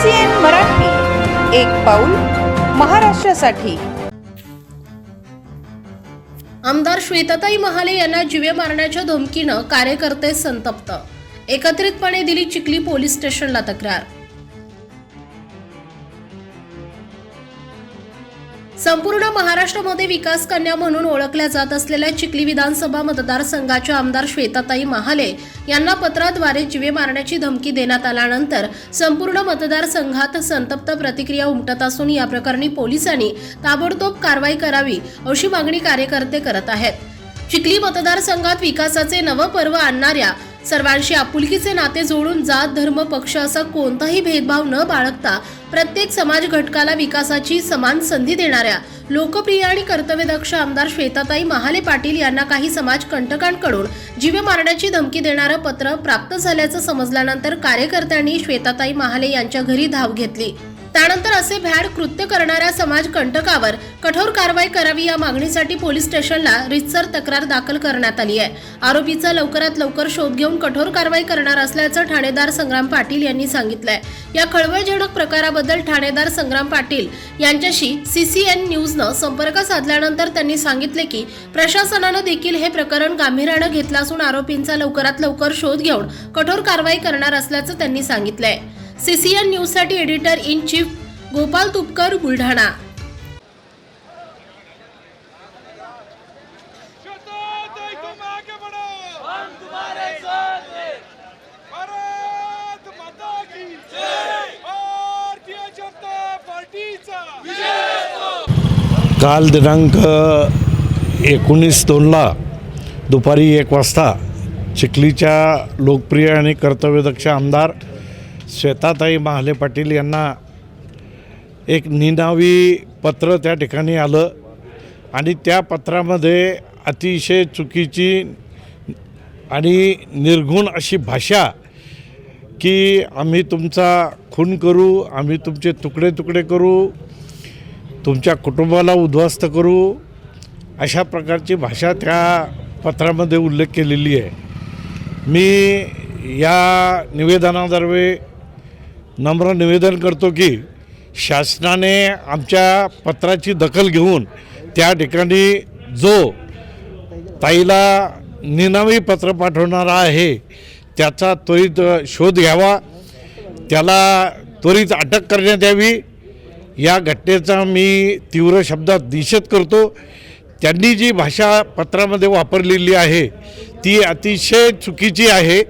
CCN Marathi एक पाऊल महाराष्ट्रासाठी. आमदार श्वेताताई महाले यांना जीवे मारण्याच्या धमकीनं कार्यकर्ते संतप्त. एकत्रितपणे दिली चिखली पोलीस स्टेशनला तक्रार. संपूर्ण महाराष्ट्रामध्ये विकास कन्या म्हणून ओळखल्या जात असलेल्या चिखली विधानसभा मतदारसंघाच्या आमदार श्वेताताई महाले यांना पत्राद्वारे जीवे मारण्याची धमकी देण्यात आल्यानंतर संपूर्ण मतदारसंघात संतप्त प्रतिक्रिया उमटत असून या प्रकरणी पोलिसांनी ताबडतोब कारवाई करावी अशी मागणी कार्यकर्ते करत आहेत. चिखली मतदारसंघात विकासाचे नवपर्व आणणाऱ्या सर्वांशी आपुलकीचे नाते जोडून जात धर्म पक्ष असा कोणताही भेदभाव न बाळगता प्रत्येक समाज घटकाला विकासाची समान संधी देणाऱ्या लोकप्रिय आणि कर्तव्यदक्ष आमदार श्वेताताई महाले पाटील यांना काही समाज कंटकांकडून जीवे मारण्याची धमकी देणारं पत्र प्राप्त झाल्याचं समजल्यानंतर कार्यकर्त्यांनी श्वेताताई महाले यांच्या घरी धाव घेतली. त्यानंतर असे भ्याड कृत्य करणाऱ्या समाज कंटकावर कठोर कारवाई करावी या मागणीसाठी पोलीस स्टेशनला रितसर तक्रार दाखल करण्यात आली आहे. आरोपीचा लवकरात लवकर शोध घेऊन कठोर कारवाई करणार असल्याचं ठाणेदार संग्राम पाटील यांनी सांगितलंय. या खळबळजनक प्रकाराबद्दल ठाणेदार संग्राम पाटील यांच्याशी सीसीएन न्यूजनं संपर्क साधल्यानंतर त्यांनी सांगितले की प्रशासनानं देखील हे प्रकरण गांभीर्यानं घेतलं असून आरोपींचा लवकरात लवकर शोध घेऊन कठोर कारवाई करणार असल्याचं त्यांनी सांगितलंय. सीसीएन न्यूजसाठी editor in chief Gopal Tupkar Buldhana. काल दिनांक एकोणीस दोनला दुपारी एक वाजता चिखलीच्या लोकप्रिय आणि कर्तव्यदक्ष आमदार श्वेताताई महाले पाटील यांना एक निनावी पत्र त्या ठिकाणी आलं. आणि त्या पत्रामध्ये अतिशय चुकीची आणि निर्घुण अशी भाषा की आम्ही तुमचा खून करू आम्ही तुमचे तुकडे तुकडे करू तुमच्या कुटुंबाला उद्ध्वस्त करू अशा प्रकारची भाषा त्या पत्रामध्ये उल्लेख केलेली आहे. मी या निवेदनादर्वे नम्र निवेदन करतो की शासनाने आमच्या पत्राची दखल घेऊन त्या ठिकाणी जो ताईला निनावी पत्र पाठवणारा आहे त्याचा त्वरित शोध घ्यावा. त्याला त्वरित अटक करण्यात यावी. या घटनेचा मी तीव्र शब्दात निषेध करतो. त्यांनी जी भाषा पत्रामध्ये वापरलेली आहे ती अतिशय चुकीची आहे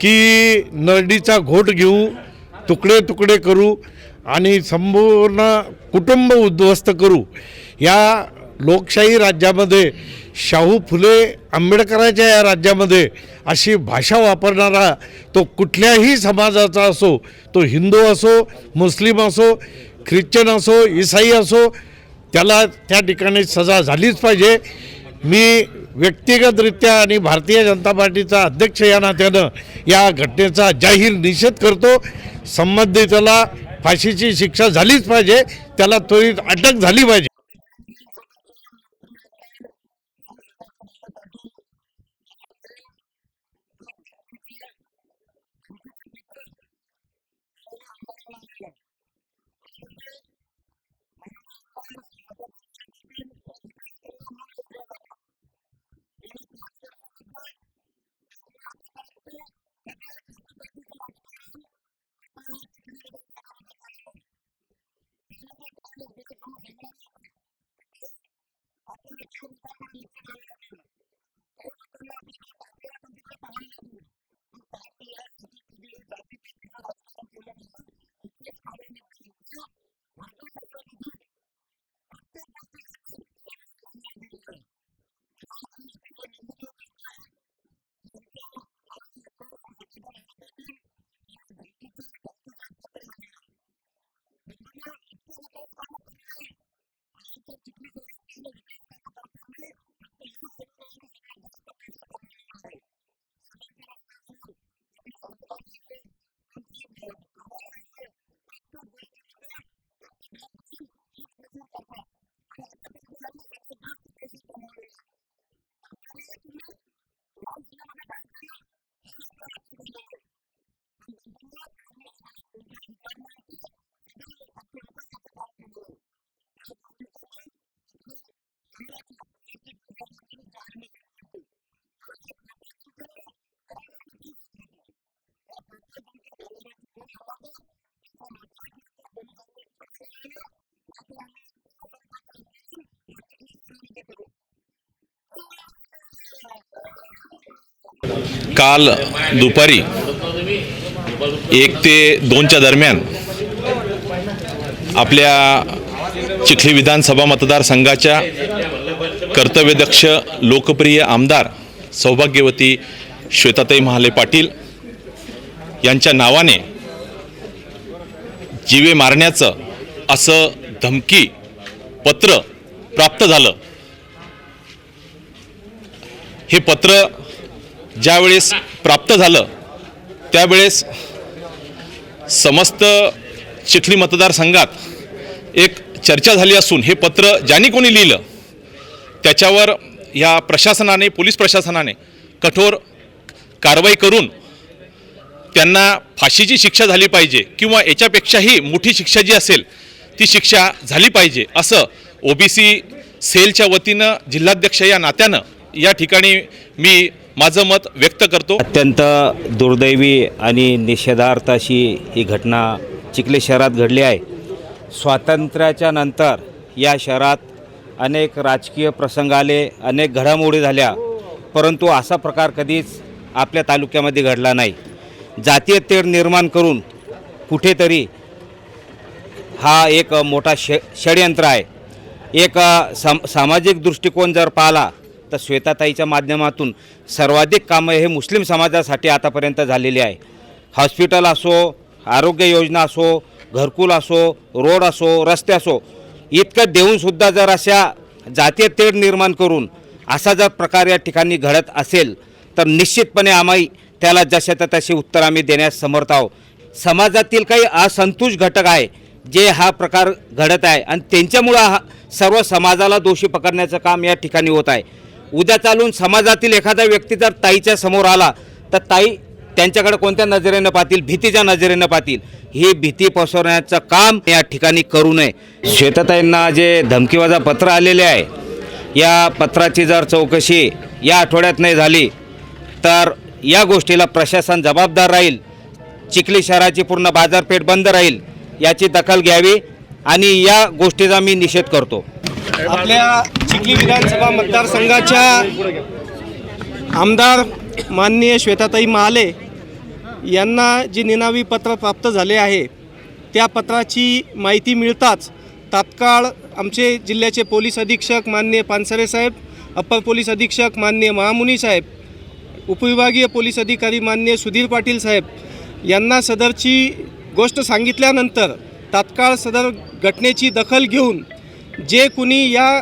की नरडीचा घोट घेऊ तुकडे तुकडे करू आणि संपूर्ण कुटुंब उद्ध्वस्त करू. या लोकशाही राज्यामध्ये शाहू फुले आंबेडकरांच्या या राज्यामध्ये अशी भाषा वापरणारा तो कुठल्याही समाजाचा असो तो हिंदू असो मुस्लिम असो ख्रिश्चन असो इसाई असो त्याला त्या ठिकाणी सजा झालीच पाहिजे. मी व्यक्तिगतरित्या आणि भारतीय जनता पार्टीचा अध्यक्ष या नात्यानं या घटनेचा जाहीर निषेध करतो. संबंधिताला फाशीची शिक्षा झालीच पाहिजे त्याला त्वरित अटक झाली पाहिजे. আসলে যেরকম বিন্যাস আপনি ছবিটা করে নিতে পারবেন काल दुपारी एक ते दोनच्या दरम्यान आपल्या चिखली विधानसभा मतदारसंघाच्या कर्तव्यदक्ष लोकप्रिय आमदार सौभाग्यवती श्वेताताई महाले पाटील यांच्या नावाने जीवे मारण्याचं असं धमकी पत्र प्राप्त झालं. हे पत्र ज्यावेळेस प्राप्त झालं त्यावेळेस समस्त चिखली मतदारसंघात एक चर्चा झाली असून हे पत्र ज्यांनी कोणी लिहिलं त्याच्यावर या प्रशासनाने पोलीस प्रशासनाने कठोर कारवाई करून त्यांना फाशीची शिक्षा झाली पाहिजे किंवा याच्यापेक्षाही मोठी शिक्षा जी असेल ती शिक्षा झाली पाहिजे असं ओबीसी सेलच्या वतीनं जिल्हाध्यक्ष या नात्यानं या ठिकाणी मी माझं मत व्यक्त करतो. अत्यंत दुर्दैवी आणि निषेधार्थ अशी ही घटना चिखले शहरात घडली आहे. स्वातंत्र्याच्या नंतर या शहरात अनेक राजकीय प्रसंग आले अनेक घडामोडी झाल्या परंतु असा प्रकार कधीच आपल्या तालुक्यामध्ये घडला नाही. जातीय तेढ निर्माण करून कुठेतरी हा एक मोठा ष षडयंत्र आहे. एक साम सामाजिक दृष्टिकोन जर पाहिला तर श्वेताताईच्या माध्यमातून सर्वाधिक कामं हे मुस्लिम समाजासाठी आतापर्यंत झालेली आहे. हॉस्पिटल असो आरोग्य योजना असो घरकुल असो रोड असो रस्ते असो इतकं देऊनसुद्धा जर अशा जातीय तेढ निर्माण करून असा जर प्रकार या ठिकाणी घडत असेल तर निश्चितपणे आम्ही त्याला जशा त्या तशी उत्तर आम्ही देण्यास समर्थ आहोत. समाजातील काही असंतुष्ट घटक आहे जे हा प्रकार घडत आहे आणि त्यांच्यामुळं हा सर्व समाजाला दोषी पकडण्याचं काम या ठिकाणी होत आहे. उद्या चालून समाजातील एखादा व्यक्ती जर ताईच्या समोर आला तर ताई त्यांच्याकडे कोणत्या नजरेनं पाहतील? भीतीच्या नजरेनं पाहतील. ही भीती पसरवण्याचं काम या ठिकाणी करू नये. श्वेताताईंना जे धमकीवाजा पत्र आलेले आहे या पत्राची जर चौकशी या आठवड्यात नाही झाली तर या गोष्टीला प्रशासन जबाबदार राहील चिखली शहराची पूर्ण बाजारपेठ बंद राहील याची दखल घ्यावी आणि या गोष्टीचा मी निषेध करतो. आपल्या चिखली विधानसभा मतदारसंघाच्या आमदार माननीय श्वेताताई महाले यांना जी निनावी पत्र प्राप्त झाले आहे त्या पत्राची माहिती मिळताच तात्काळ आमचे जिल्ह्याचे पोलीस अधीक्षक माननीय पानसरे साहेब अप्पर पोलीस अधीक्षक माननीय महामुनी साहेब उपविभागीय पोलीस अधिकारी माननीय सुधीर पाटील साहेब यांना सदरची गोष्ट सांगितल्यानंतर तात्काळ सदर घटनेची दखल घेऊन जे कुणी या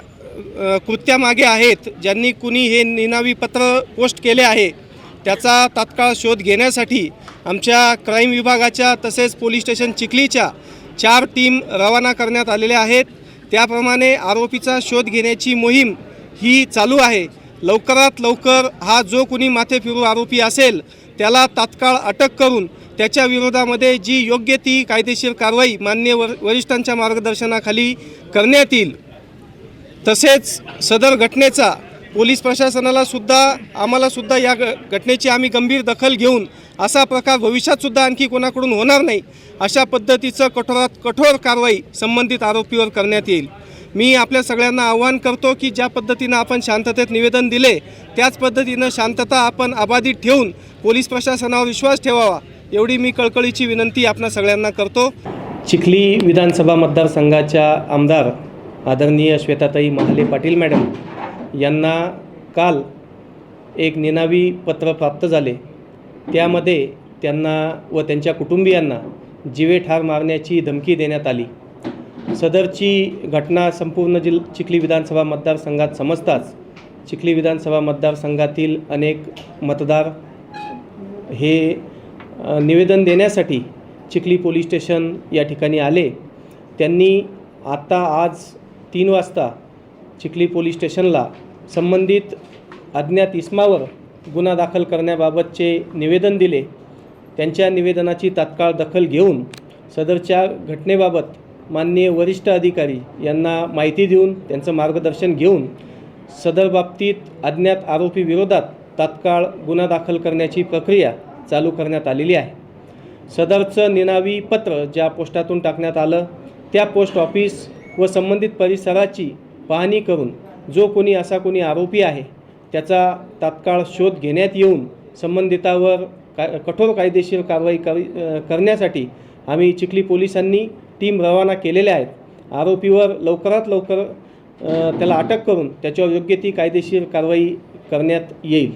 कृत्यामागे आहेत ज्यांनी कुणी हे निनावी पत्र पोस्ट केले आहे त्याचा तात्काळ शोध घेण्यासाठी आमच्या क्राईम विभागाच्या तसेच पोलीस स्टेशन चिखलीच्या चार टीम रवाना करण्यात आलेल्या आहेत. त्याप्रमाणे आरोपीचा शोध घेण्याची मोहीम ही चालू आहे. लवकरात लवकर हा जो कुणी माथे फिरू आरोपी असेल त्याला तात्काळ अटक करून त्याच्या विरोधामध्ये जी योग्य ती कायदेशीर कारवाई मान्य वर वरिष्ठांच्या मार्गदर्शनाखाली करण्यात येईल तसेच सदर घटनेचा पोलीस प्रशासनाला सुद्धा आम्हाला सुद्धा या ग घटनेची आम्ही गंभीर दखल घेऊन असा प्रकार भविष्यात सुद्धा आणखी कोणाकडून होणार नाही अशा पद्धतीचं कठोरात कठोर कारवाई संबंधित आरोपीवर करण्यात येईल. मी आपल्या सगळ्यांना आवाहन करतो की ज्या पद्धतीनं आपण शांततेत निवेदन दिले त्याच पद्धतीनं शांतता आपण अबाधित ठेवून पोलीस प्रशासनावर विश्वास ठेवावा. एवढी मी कळकळीची विनंती आपणा सगळ्यांना करतो. चिखली विधानसभा मतदारसंघाच्या आमदार आदरणीय श्वेताताई महाले पाटील मॅडम यांना काल एक निनावी पत्र प्राप्त झाले. त्यामध्ये त्यांना व त्यांच्या कुटुंबियांना जीवे ठार मारण्याची धमकी देण्यात आली. सदरची घटना संपूर्ण जिल चिखली विधानसभा मतदारसंघात समजताच चिखली विधानसभा मतदारसंघातील अनेक मतदार हे निवेदन देण्यासाठी चिखली पोलीस स्टेशन या ठिकाणी आले. त्यांनी आता आज तीन वाजता चिखली पोलीस स्टेशनला संबंधित अज्ञात इस्मावर गुन्हा दाखल करण्याबाबतचे निवेदन दिले. त्यांच्या निवेदनाची तात्काळ दखल घेऊन सदरच्या घटनेबाबत माननीय वरिष्ठ अधिकारी यांना माहिती देऊन त्यांचं मार्गदर्शन घेऊन सदर बाबतीत अज्ञात आरोपी विरोधात तात्काळ गुन्हा दाखल करण्याची प्रक्रिया चालू करण्यात आलेली आहे. सदरचं निनावी पत्र ज्या पोस्टातून टाकण्यात आलं त्या पोस्ट ऑफिस व संबंधित परिसराची पाहणी करून जो कोणी असा कोणी आरोपी आहे त्याचा तात्काळ शोध घेण्यात येऊन संबंधितावर का कठोर कायदेशीर कारवाई करी करण्यासाठी आम्ही चिखली पोलिसांनी टीम रवाना केलेल्या आहेत. आरोपीवर लवकरात लवकर त्याला अटक करून त्याच्यावर योग्य ती कायदेशीर कारवाई करण्यात येईल.